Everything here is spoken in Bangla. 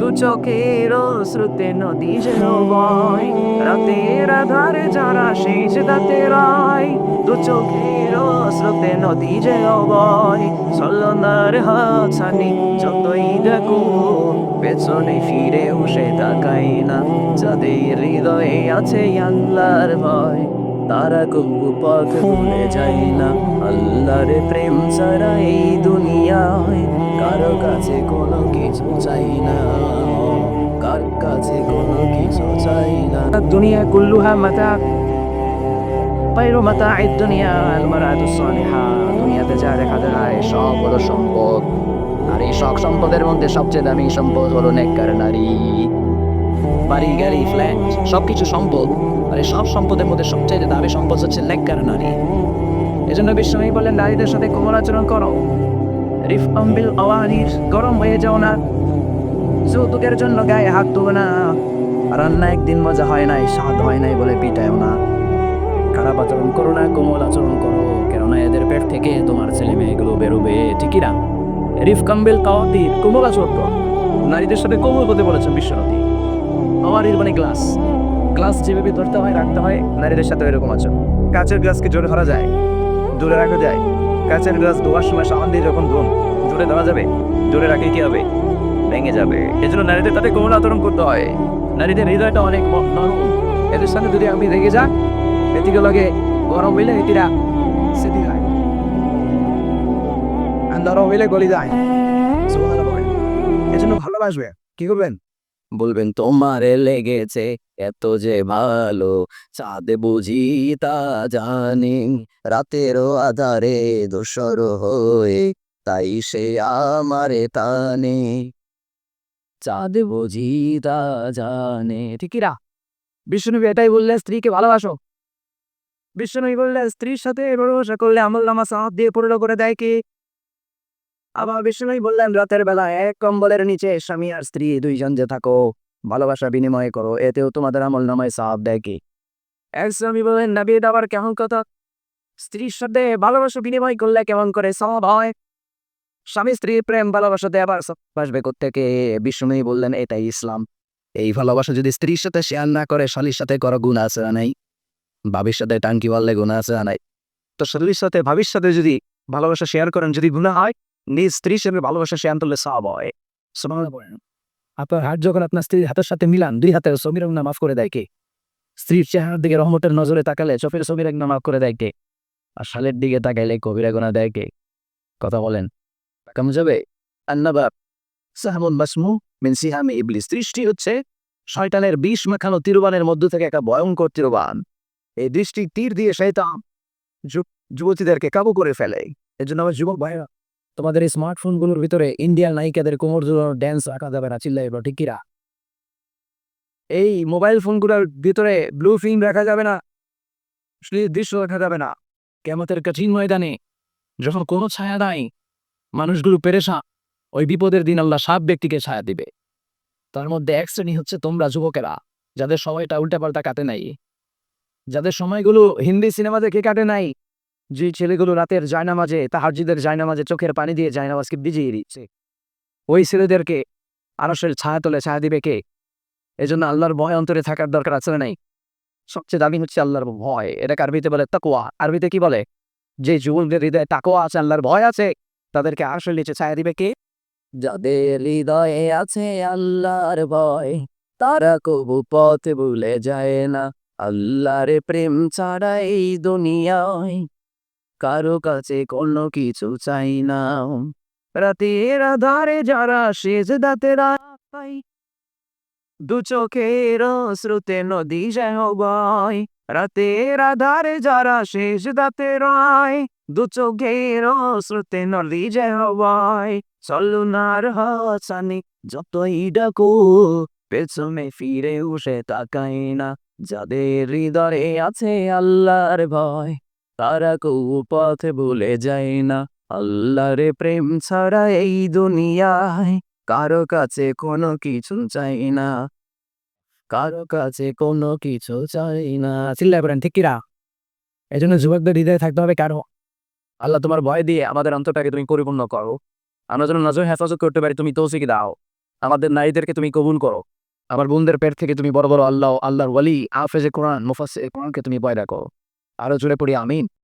দু চোখের শ্রুতে নদী যেন বয় রাতের ধারে যারা শেষ দাতে রায়, দু চোখের শ্রুতে নদী যেন বয় সলনার হাছানি যতই দেখো, পেছনে ফিরে উসে তাকাই না, যাদের হৃদয়ে আছে আল্লাহর ভয়। তারা কবু পথ ভুলে যায় না। আল্লাহর প্রেম ছাড়া এই দুনিয়ায় কারও কাছে কোনো কিছু চাই না। কার কাছে কোনো কিছু চাই না। দুনিয়া কুল্লুহা মাতা পাইরো মাতা এই দুনিয়া আলমারাতুস সালিহা। দুনিয়াতে যা দেখা যায়, সব হলো সম্পদ। আর এই সব সম্পদের মধ্যে সবচেয়ে দামি সম্পদ হলো নেককার নারী। বাড়ি, গাড়ি, ফ্ল্যাট, সবকিছু সম্পদ। আর এই সব সম্পদের মধ্যে সবচেয়ে দামি সম্পদ হচ্ছে নেককার নারী। এজন্য বিশ্বমী বলেন নারীদের সাথে কোমল আচরণ করো। রিফ আম্বিল আওয়ারির গরম হয়ে যাও না। যৌতুকের জন্য গায়ে হাত দেবো না। রান্না একদিন মজা হয় নাই, স্বাদ হয় নাই বলে পিটায়ও না। খারাপ আচরণ করো না, কোমল আচরণ করো। কেননা এদের পেট থেকে তোমার ছেলে মেয়েগুলো বেরোবে, ঠিকই না? রিফ কাম্বেল কাওয়াতির, কোমল আচরণ করো। নারীদের সাথে কোমল হতে বলেছেন বিশ্বনদী আওয়ারির মানে গ্লাস। গ্লাস যেভাবে ধরতে হয়, রাখতে হয়, নারীদের সাথে এরকম আচরণ কাচের গ্লাসকে জোরে ধরা যায়? জোরে রাখা যায়। কাচের গ্লাস ধোয়ার সময় সাবান দিয়ে যখন ধোন, জোরে ধরা যাবে। জোরে রাখে কি হবে? ভেঙে যাবে। এই জন্য নারীদের তাতে কোমল আচরণ করতে হয়। নারীদের হৃদয়টা অনেক নরম। এদের সঙ্গে যদি আমি রেগে যা এদিকে লাগে গরম হইলে এটিরা সেটি যায় নরম হইলে গলি যায়। এজন্য ভালোবাসবে। কি করবেন? বলবেন, তোমারে লেগেছে এত যে ভালো, চাঁদে বুঝি তা জানি রাতেরও আধারে দোসর হয়ে তাই সে আমারে তানে চাঁদ বুঝি তা জানে ঠিকিরা বিষ্ণুনবী এটাই বললেন স্ত্রীকে ভালোবাসো। বিষ্ণুনবী বললেন স্ত্রীর সাথে ভরসা করলে আমল নামা সাহায্য দিয়ে পূর্ণ করে দেয় কি? আবার বিষ্ণুনবী বললেন, রাতের বেলা এক কম্বলের নিচে স্বামী আর স্ত্রী দুইজন যে থাকো, ভালোবাসা বিনিময় করো, এতেও তোমাদের আমল নামায় সাহাব দেয় কি? এক স্বামী বললেন, নাবি, এটা আবার কেমন কথা? স্ত্রীর সাথে ভালোবাসা বিনিময় করলে কেমন করে সব হয়? স্বামী স্ত্রীর প্রেম ভালোবাসাতে আবার বাসবে থেকে বিষ্ণুনবী বললেন, এটাই ইসলাম। এই ভালোবাসা যদি স্ত্রীর সাথে শেয়ার না করে, শালির সাথে করো গুণ আছে না নাই? ভাবির সাথে টাঙ্কি বললে গুণ আছে না নাই? তো শালির সাথে ভাবির সাথে যদি ভালোবাসা শেয়ার করেন, যদি গুণা হয় নিজ স্ত্রীর সাথে ভালোবাসা সব হয়। আপনার হাত যখন আপনার স্ত্রীর হাতের সাথে মিলান, দুই ছবির রঙ মাফ করে দেয় কে? স্ত্রীর চেহারার দিকে রহমতের নজরে তাকালে চোখের ছবির রঙ মাফ করে দেয় কে? আর শালের দিকে তাকাইলে কবিরা গোনা দেয় কে? কথা বলেন। কেমন যাবে আন্নাবাব দৃষ্টি হচ্ছে শয়তানের বিষ মাখানো তিরুবানের মধ্য থেকে একটা ভয়ঙ্কর তিরুবান। এই দৃষ্টি তীর দিয়ে শয়তান যুব- যুবতীদেরকে কাবু করে ফেলে। এর জন্য আমার যুবক ভাইরা তোমাদের এই স্মার্টফোনগুলোর ভিতরে ইন্ডিয়ান নায়িকাদের কোমর জোড়ানো ড্যান্স রাখা যাবে না চিল্লাই ঠিক কিরা এই মোবাইল ফোনগুলোর ভিতরে ব্লু ফিল্ম রাখা যাবে না দৃশ্য রাখা যাবে না। কেমতের কঠিন ময়দানে যখন কোনো ছায়া নাই, মানুষগুলো পেরেশা ওই বিপদের দিন আল্লাহ সাত ব্যক্তিকে ছায়া দিবে। তার মধ্যে এক শ্রেণি হচ্ছে তোমরা যুবকেরা, যাদের সময়টা উল্টাপাল্টা কাটে নাই, যাদের সময়গুলো হিন্দি সিনেমা দেখে কাটে নাই যে ছেলেগুলো রাতের জায়নামাজে তাহাজিদের জায়নামাজে চোখের পানি দিয়ে জায়নামাজকে ভিজিয়ে দিচ্ছে। ওই ছেলেদেরকে আরসের ছায়া তোলে ছায়া দিবে কে? এজন্য আল্লাহর ভয় অন্তরে থাকার দরকার আছে না নাই? সবচেয়ে দামি হচ্ছে আল্লাহর ভয়। এটাকে আরবিতে বলে? তাকুয়া আরবিতে কি বলে? যে যুবকদের হৃদয়ে তাকুয়া আছে, আল্লাহর ভয় আছে, তাদেরকে আরশের নিচে ছায়া দিবে কে? যাদের হৃদয়ে আছে আল্লাহর ভয়, তারা কবু পথ ভুলে যায় না। আল্লাহর প্রেম ছাড়া এই দুনিয়ায় কারও কাছে কোনো কিছু চাই না। রাতের আধারে যারা শেষ দাতেরা পাই দু চোখের শ্রুতে নদী যায় বয়। রাতের আধারে যারা শেষ দাতে রায়, দু চোখের শ্রুতে নদী যায় বয়। চলুনার হাসানি যতই ডাকো, পেছনে ফিরে উঠে তাকাই না। যাদের হৃদয়ে আছে আল্লাহর ভয়। তারা কৌ পথ ভুলে যায় না। আল্লাহরে প্রেম ছাড়া এই দুনিয়ায় কারও কাছে কোনো কিছু চাই না। কারও কাছে কোনো কিছু চাই না। চিল্লায় পড়েন ঠিক কিরা? এই জন্য যুবকদের হৃদয়ে থাকতে হবে কেন আল্লাহ তোমার ভয় দিয়ে আমাদের অন্তরটাকে তুমি পরিপূর্ণ করো। আমরা যেন নজর হেফাজত করতে পারি তুমি তৌসিক দাও। আমাদের নারীদেরকে তুমি কবুল করো। আমার বোনদের পেট থেকে তুমি বড় বড় আল্লাহ আল্লাহর ওয়ালি আফেজে কোরআন মুফাসে কোরআনকে তুমি ভয় রাখো। আরও জোরে পড়ি আমিন।